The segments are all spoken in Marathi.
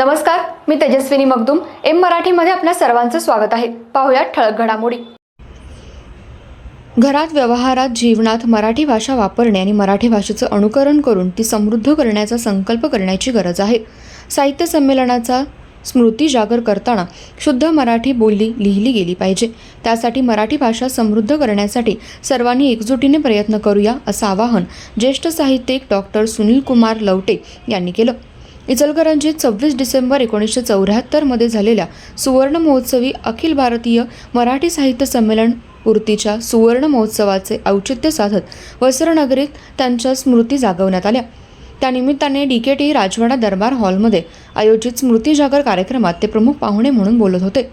नमस्कार मी तेजस्विनी मगदुम. एम मराठीमध्ये आपल्या सर्वांचं स्वागत आहे. पाहुयात ठळक घडामोडी. घरात व्यवहारात जीवनात मराठी भाषा वापरणे आणि मराठी भाषेचं अनुकरण करून ती समृद्ध करण्याचा संकल्प करण्याची गरज आहे. साहित्य संमेलनाचा स्मृती जागर करताना शुद्ध मराठी बोलली लिहिली गेली पाहिजे. त्यासाठी मराठी भाषा समृद्ध करण्यासाठी सर्वांनी एकजुटीने प्रयत्न करूया असं आवाहन ज्येष्ठ साहित्यिक डॉक्टर सुनील कुमार लवटे यांनी केलं. इचलकरंजीत सव्वीस डिसेंबर एकोणीसशे चौऱ्याहत्तरमध्ये झालेल्या सुवर्ण महोत्सवी अखिल भारतीय मराठी साहित्य संमेलन पूर्तीच्या सुवर्ण महोत्सवाचे औचित्य साधत वस्त्रनगरीत त्यांच्या स्मृती जागवण्यात आल्या. त्यानिमित्ताने डी के टी राजवाडा दरबार हॉलमध्ये आयोजित स्मृती जागर कार्यक्रमात ते प्रमुख पाहुणे म्हणून बोलत होते.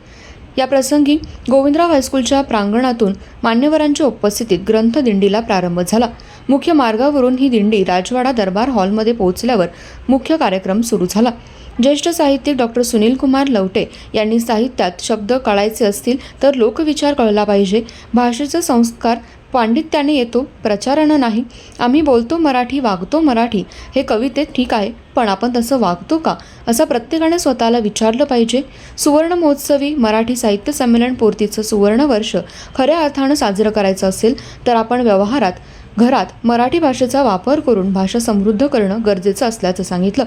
या प्रसंगी गोविंदराव हायस्कूलच्या प्रांगणातून मान्यवरांच्या उपस्थितीत ग्रंथदिंडीला प्रारंभ झाला. मुख्य मार्गावरून ही दिंडी राजवाडा दरबार हॉलमध्ये पोहोचल्यावर मुख्य कार्यक्रम सुरू झाला. ज्येष्ठ साहित्यिक डॉक्टर सुनील कुमार लवटे यांनी साहित्यात शब्द कळायचे असतील तर लोकविचार कळला पाहिजे. भाषेचा संस्कार पांडित्याने येतो प्रचारानं नाही. आम्ही बोलतो मराठी वागतो मराठी. हे कवितेत ठीक आहे पण आपण तसं वागतो का? असं प्रत्येकाने स्वतःला विचारलं पाहिजे. सुवर्ण महोत्सवी मराठी साहित्य संमेलन पूर्तीचं सुवर्ण वर्ष खऱ्या अर्थानं साजरं करायचं असेल तर आपण व्यवहारात घरात मराठी भाषेचा वापर करून भाषा समृद्ध करणं गरजेचं असल्याचं सांगितलं.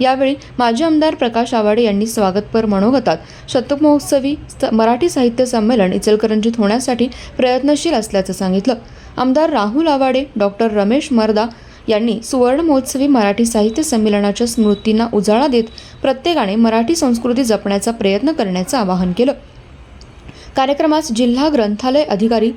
यावेळी माजी आमदार प्रकाश आवाडे यांनी स्वागतपर मनोगतात. शतक महोत्सवी मराठी साहित्य संमेलन इचलकरंजीत होण्यासाठी प्रयत्नशील असल्याचं सांगितलं. आमदार राहुल आवाडे डॉक्टर रमेश मर्दा यांनी सुवर्ण महोत्सवी मराठी साहित्य संमेलनाच्या स्मृतींना उजाळा देत प्रत्येकाने मराठी संस्कृती जपण्याचा प्रयत्न करण्याचं आवाहन केलं. कार्यक्रमास जिल्हा ग्रंथालय अधिकारी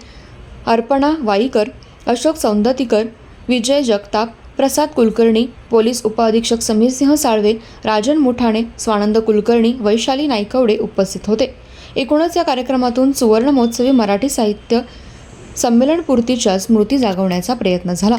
अर्पणा वाईकर अशोक सौंदतीकर विजय जगताप प्रसाद कुलकर्णी पोलीस उपअधीक्षक समीरसिंह साळवे राजन मुठाणे स्वानंद कुलकर्णी वैशाली नायकवडे उपस्थित होते. एकूणच या कार्यक्रमातून सुवर्ण महोत्सवी मराठी साहित्य संमेलनपूर्तीच्या स्मृती जागवण्याचा प्रयत्न झाला.